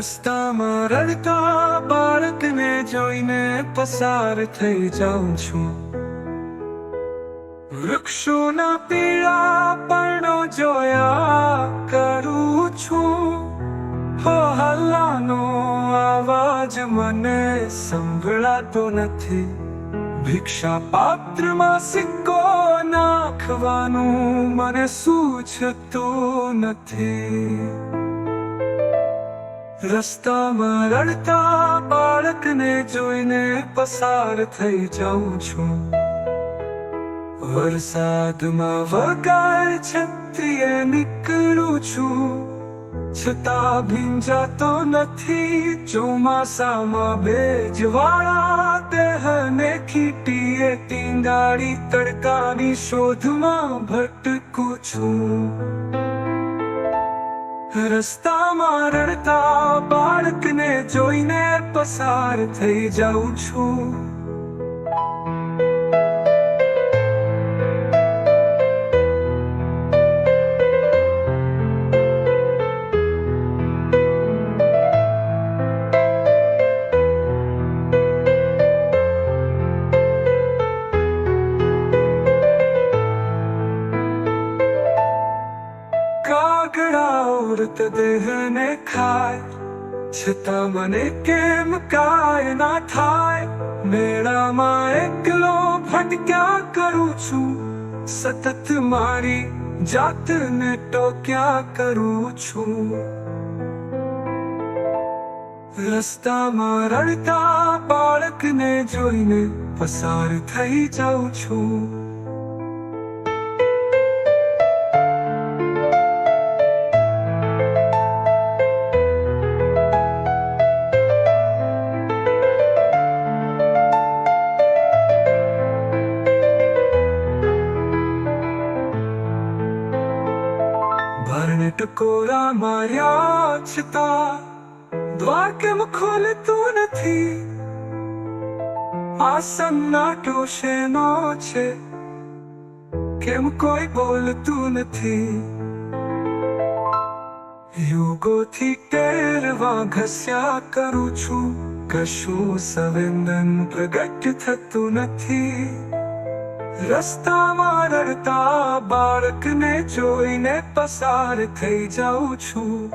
રસ્તામાં રડતા બાળકને જોઈને પસાર થઈ જાઉં છું. વૃક્ષોના પીળા પર્ણો જોયા કરું છું. હો, હલ્લાનો અવાજ મને સંભળાતો નથી. ભિક્ષા પાત્રમાં સિક્કો નાખવાનું મને સૂચતું નથી. રસ્તામાં રડતા બાળકને જોઈને પસાર થઈ જાઉં છું. વરસાદમાં વગાય છત્રીએ નીકળું છું. છતાં ભીંજાતો નથી, ચોમાસામાં ભેજવાળા દેહને ખીટીએ ટીંગાડી તડકાની શોધમાં ભટકું છું. રસ્તામાં રડતા જોઈને પસાર થઈ જાઉં છું. કાગડા ઉડત દેહને ખાય. છતાં મને કેમ કાય ના થાય મેળામાં એકલો ભટક્યા કરું છું સતત મારી જાતને ટોક્યા કરું છું રસ્તામાં રડતા બાળકને જોઈને પસાર થઈ જાઉં છું ટકોરા માર્યા છતાં દ્વાર કેમ ખોલતું નથી. આસનના શેનો છે? કેમ કોઈ બોલતું નથી? યુગોથી ટેરવા ઘસ્યા કરું છું. કશું સંવેદન પ્રગટ થતું નથી. રસ્તામાં રડતા બાળકને જોઈને પસાર થઈ જાઉં છું.